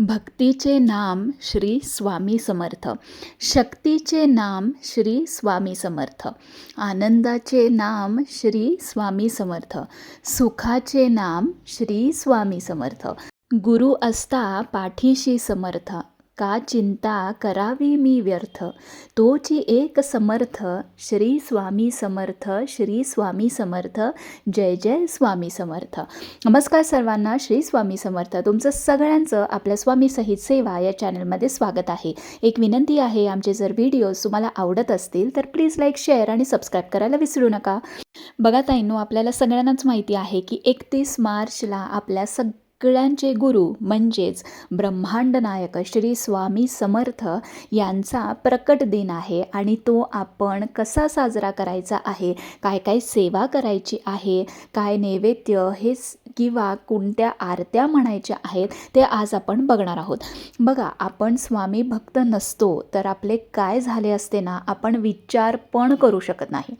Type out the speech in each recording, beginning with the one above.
भक्तीचे नाम श्री स्वामी समर्थ. शक्तीचे नाम श्री स्वामी समर्थ. आनंदाचे नाम श्री स्वामी समर्थ. सुखाचे नाम श्री स्वामी समर्थ. गुरु असता पाठीशी समर्थ. का चिंता करावी मी व्यर्थ? तोची एक समर्थ श्री स्वामी समर्थ श्री स्वामी समर्थ जय जय स्वामी समर्थ. नमस्कार सर्वांना श्री स्वामी समर्थ. तुमचं सगळ्यांचं आपल्या स्वामी सहित सेवा या चॅनलमध्ये स्वागत आहे. एक विनंती आहे आमचे जर व्हिडिओज तुम्हाला आवडत असतील तर प्लीज लाईक शेअर आणि सबस्क्राईब करायला विसरू नका. बघा ताईंनो आपल्याला सगळ्यांनाच माहिती आहे की एकतीस मार्चला आपल्या सग सगळ्यांचे गुरु म्हणजेच ब्रह्मांड नायक श्री स्वामी समर्थ यांचा प्रकट दिन आहे आणि तो आपण कसा साजरा करायचा आहे काय काय सेवा करायची आहे काय नैवेद्य हे किंवा कोणत्या आरत्या म्हणायच्या आहेत ते आज आपण बघणार आहोत. बघा आपण स्वामी भक्त नसतो तर आपले काय झाले असते ना आपण विचार पण करू शकत नाही.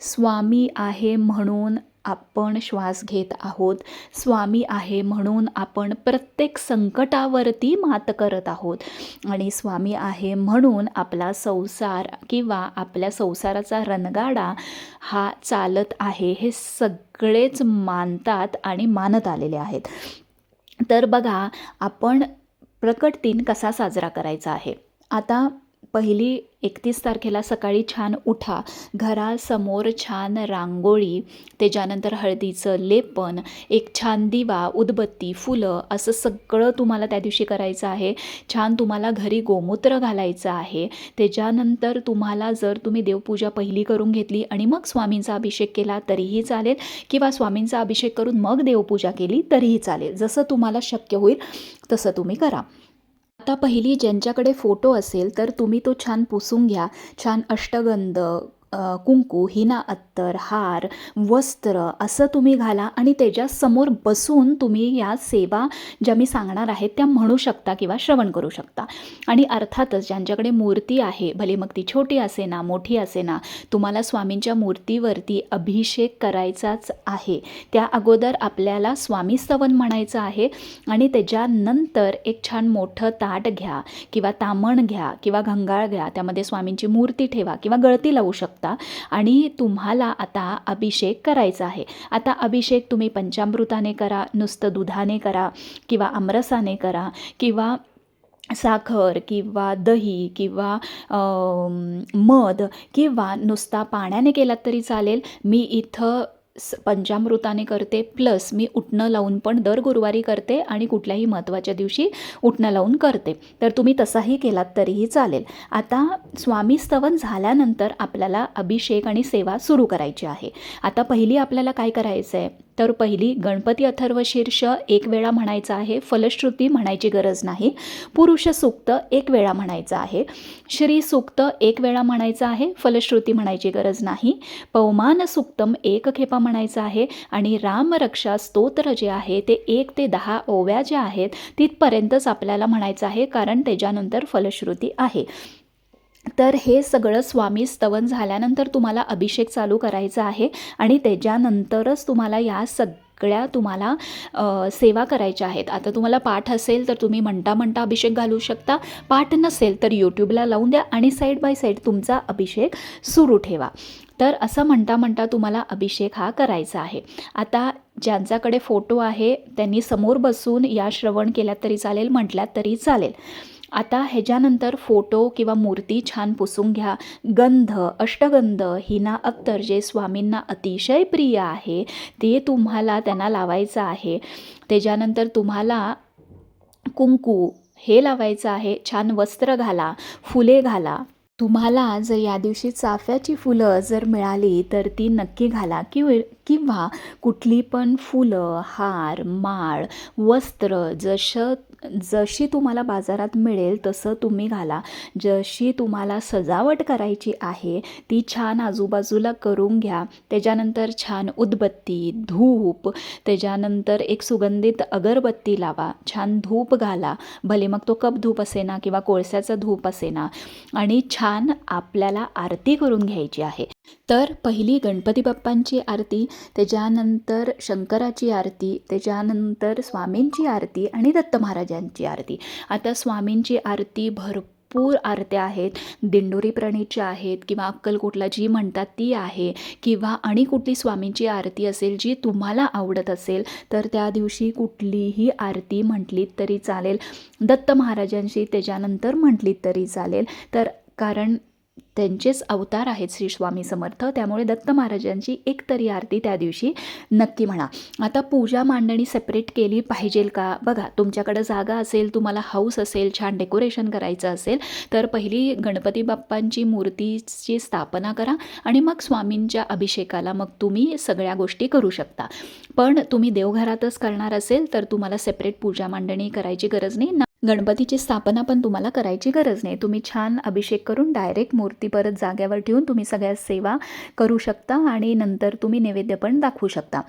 स्वामी आहे म्हणून आपण श्वास घेत आहोत स्वामी आहे म्हणून आपण प्रत्येक संकटावरती मात करत आहोत. आणि स्वामी आहे म्हणून आपला संसार किंवा आपल्या संसाराचा रणगाडा हा चालत आहे हे सगळेच मानतात आणि मानत आलेले आहेत. तर बघा आपण प्रकट दिन कसा साजरा करायचा आहे? आता पहिली एकतीस तारखेला सकाळी छान उठा. घरासमोर छान रांगोळी त्याच्यानंतर हळदीचं लेपन एक छान दिवा उदबत्ती फुलं असं सगळं तुम्हाला त्या दिवशी करायचं आहे. छान तुम्हाला घरी गोमूत्र घालायचं आहे. त्याच्यानंतर तुम्हाला जर तुम्ही देवपूजा पहिली करून घेतली आणि मग स्वामींचा अभिषेक केला तरीही चालेल. किंवा स्वामींचा अभिषेक करून मग देवपूजा केली तरीही चालेल. जसं तुम्हाला शक्य होईल तसं तुम्ही करा. आता पहिली ज्यांच्याकडे फोटो असेल तर तुम्ही तो छान पुसून घ्या. छान अष्टगंध कुंकू हिना अत्तर हार वस्त्र असं तुम्ही घाला आणि त्याच्यासमोर बसून तुम्ही या सेवा ज्या मी सांगणार आहेत त्या म्हणू शकता किंवा श्रवण करू शकता. आणि अर्थातच ज्यांच्याकडे मूर्ती आहे भले मग ती छोटी असे ना मोठी असे ना तुम्हाला स्वामींच्या मूर्तीवरती अभिषेक करायचाच आहे. त्या अगोदर आपल्याला स्वामी स्तवन म्हणायचं आहे आणि त्याच्यानंतर एक छान मोठं ताट घ्या किंवा तामण घ्या किंवा घंगाळ घ्या त्यामध्ये स्वामींची मूर्ती ठेवा किंवा गळती लावू शकता. आणि तुम्हाला आता अभिषेक करायचा आहे. आता अभिषेक तुम्ही पंचामृताने करा नुसतं दुधाने करा किंवा आमरसाने करा किंवा साखर किंवा दही किंवा मध किंवा नुसता पाण्याने केलात तरी चालेल. मी इथं पंचामृताने करते प्लस मी उठणं लावून पण दर गुरुवारी करते आणि कुठल्याही महत्त्वाच्या दिवशी उठणं लावून करते. तर तुम्ही तसाही केलात तरीही चालेल. आता स्वामी स्तवन झाल्यानंतर आपल्याला अभिषेक आणि सेवा सुरू करायची आहे. आता पहिली आपल्याला काय करायचं आहे तर पहिली गणपती अथर्व शीर्ष एक वेळा म्हणायचं आहे. फलश्रुती म्हणायची गरज नाही. पुरुष सूक्त एक वेळा म्हणायचं आहे. श्री सूक्त एक वेळा म्हणायचं आहे. फलश्रुती म्हणायची गरज नाही. पवमान सूक्तम एक खेपा म्हणायचं आहे. आणि रामरक्षा स्तोत्र जे आहे ते एक ते दहा ओव्या ज्या आहेत तिथपर्यंतच आपल्याला म्हणायचं आहे कारण त्याच्यानंतर फलश्रुती आहे. तर हे सगळं स्वामी स्तवन झाल्यानंतर तुम्हाला अभिषेक चालू करायचा आहे आणि त्याच्यानंतरच तुम्हाला या सगळ्या तुम्हाला सेवा करायच्या आहेत. आता तुम्हाला पाठ असेल तर तुम्ही म्हणता म्हणता अभिषेक घालू शकता. पाठ नसेल तर यूट्यूबला लावून द्या आणि साईड बाय साईड तुमचा अभिषेक सुरू ठेवा. तर असं म्हणता म्हणता तुम्हाला अभिषेक हा करायचा आहे. आता ज्यांच्याकडे फोटो आहे त्यांनी समोर बसून या श्रवण केल्यात तरी चालेल म्हटल्यात तरी चालेल. आता ह्याच्यानंतर फोटो किंवा मूर्ती छान पुसून घ्या. गंध अष्टगंध हिना अत्तर जे स्वामींना अतिशय प्रिय आहे ते तुम्हाला त्यांना लावायचं आहे. त्याच्यानंतर तुम्हाला कुंकू हे लावायचं आहे. छान वस्त्र घाला फुले घाला. तुम्हाला जर या दिवशी चाफ्याची फुलं जर मिळाली तर ती नक्की घाला. किंवा किंवा कुठली पण फुलं हार माळ वस्त्र जसं जशी तुम्हाला बाजारात मिळेल तसं तुम्ही घाला. जशी तुम्हाला सजावट करायची आहे ती छान आजूबाजूला करून घ्या. त्याच्यानंतर छान उदबत्ती धूप त्याच्यानंतर एक सुगंधित अगरबत्ती लावा. छान धूप घाला. भले मग तो कप धूप असेना किंवा कोळशाचा धूप असेना. आणि छान आपल्याला आरती करून घ्यायची आहे. तर पहिली गणपती बाप्पांची आरती त्याच्यानंतर शंकराची आरती त्याच्यानंतर स्वामींची आरती आणि दत्त महाराजांची आरती. आता स्वामींची आरती भरपूर आरत्या आहेत. दिंडोरी प्रणीतच्या आहेत किंवा अक्कलकोटला जी म्हणतात ती आहे किंवा आणि कुठली स्वामींची आरती असेल जी तुम्हाला आवडत असेल तर त्या दिवशी कुठलीही आरती म्हटलीत तरी चालेल. दत्त महाराजांची त्याच्यानंतर म्हटलीत तरी चालेल. तर कारण त्यांचेच अवतार आहेत श्री स्वामी समर्थ. त्यामुळे दत्त महाराजांची एक तरी आरती त्या दिवशी नक्की म्हणा. आता पूजा मांडणी सेपरेट केली पाहिजेल का? बघा तुमच्याकडं जागा असेल तुम्हाला हाऊस असेल छान डेकोरेशन करायचं असेल तर पहिली गणपती बाप्पांची मूर्तीची स्थापना करा आणि मग स्वामींच्या अभिषेकाला मग तुम्ही सगळ्या गोष्टी करू शकता. पण तुम्ही देवघरातच करणार असेल तर तुम्हाला सेपरेट पूजा मांडणी करायची गरज नाही. गणपतीची स्थापना पण तुम्हाला करायची गरज नाही. तुम्ही छान अभिषेक करून डायरेक्ट मूर्ती परत जाग्यावर ठेवून तुम्ही सगळ्या सेवा करू शकता आणि नंतर तुम्ही नैवेद्य पण दाखवू शकता.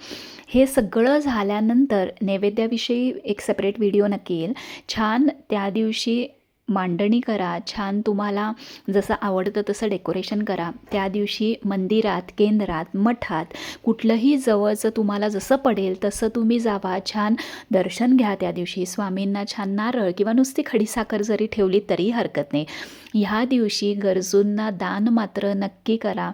हे सगळं झाल्यानंतर नैवेद्याविषयी एक सेपरेट व्हिडिओ नक्की येईल. छान त्या दिवशी मांडणी करा छान तुम्हाला जसं आवडतं तसं डेकोरेशन करा. त्या दिवशी मंदिरात केंद्रात मठात कुठलंही जवळचं तुम्हाला जसं पडेल तसं तुम्ही जावा. छान दर्शन घ्या त्या दिवशी. स्वामींना छान नारळ किंवा नुसती खडीसाखर जरी ठेवली तरी हरकत नाही. ह्या दिवशी गरजूंना दान मात्र नक्की करा.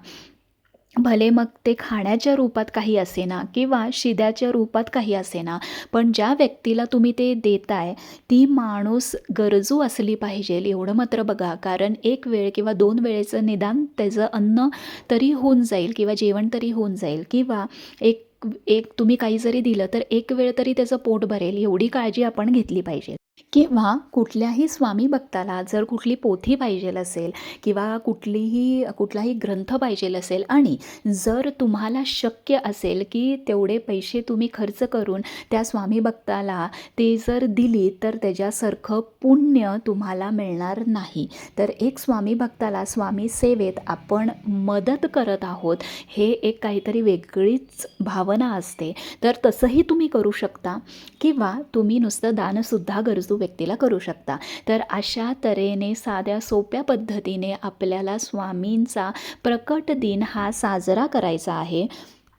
भले मग ते खाण्याच्या रूपात काही असेना किंवा शिद्याच्या रूपात काही असेना पण ज्या व्यक्तीला तुम्ही ते देताय ती माणूस गरजू असली पाहिजे एवढं मात्र बघा. कारण एक वेळ किंवा दोन वेळेचं निदान त्याचं अन्न तरी होऊन जाईल किंवा जेवण तरी होऊन जाईल किंवा एक एक तुम्ही काही जरी दिलं तर एक वेळ तरी त्याचं पोट भरेल एवढी काळजी आपण घेतली पाहिजे. किंवा कुठल्याही स्वामी भक्ताला जर कुठली पोथी पाहिजे असेल किंवा कुठलीही कुठलाही ग्रंथ पाहिजे असेल आणि जर तुम्हाला शक्य असेल की तेवढे पैसे तुम्ही खर्च करून त्या स्वामी भक्ताला ते जर दिली तर त्याच्यासारखं पुण्य तुम्हाला मिळणार नाही. तर एक स्वामी भक्ताला स्वामी सेवेत आपण मदत करत आहोत हे एक काहीतरी वेगळीच भावना असते. तर तसंही तुम्ही करू शकता किंवा तुम्ही नुसतं दानसुद्धा गरजू व्यक्तीला करू शकता. तर अशा तऱ्हेने साध्या सोप्या पद्धतीने आपल्याला स्वामींचा प्रकट दिन हा साजरा करायचा आहे.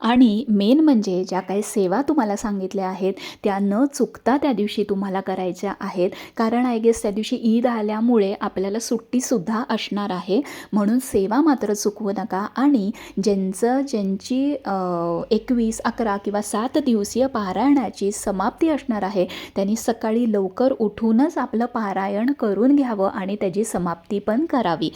आणि मेन म्हणजे ज्या काही सेवा तुम्हाला सांगितल्या आहेत त्या न चुकता त्या दिवशी तुम्हाला करायच्या आहेत. कारण आय गेस त्या दिवशी ईद आल्यामुळे आपल्याला सुट्टीसुद्धा असणार आहे. म्हणून सेवा मात्र चुकवू नका. आणि ज्यांचं ज्यांची एकवीस अकरा किंवा सात दिवसीय पारायणाची समाप्ती असणार आहे त्यांनी सकाळी लवकर उठूनच आपलं पारायण करून घ्यावं आणि त्याची समाप्ती पण करावी.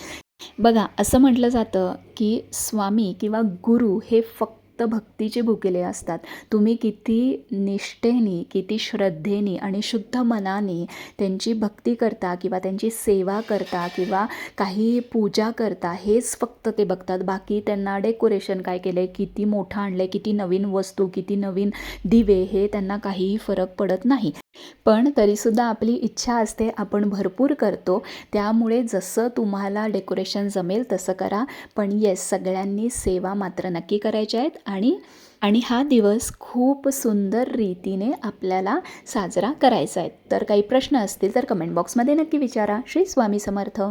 बघा असं म्हटलं जातं की स्वामी किंवा गुरु हे फक्त फक्त भक्तीचे भुकेले असतात. तुम्ही किती निष्ठेने किती श्रद्धेने आणि शुद्ध मनाने त्यांची भक्ती करता किंवा त्यांची सेवा करता किंवा काही पूजा करता हेच फक्त ते बघतात. बाकी त्यांना डेकोरेशन काय केलं आहे किती मोठं आणलं आहे किती नवीन वस्तू किती नवीन दिवे हे त्यांना काहीही फरक पडत नाही. पण तरीसुद्धा आपली इच्छा असते आपण भरपूर करतो. त्यामुळे जसं तुम्हाला डेकोरेशन जमेल तसं करा. पण येस सगळ्यांनी सेवा मात्र नक्की करायच्या आहेत आणि आणि हा दिवस खूप सुंदर रीतीने आपल्याला साजरा करायचा आहे. तर काही प्रश्न असतील तर कमेंट बॉक्समध्ये नक्की विचारा. श्री स्वामी समर्थ.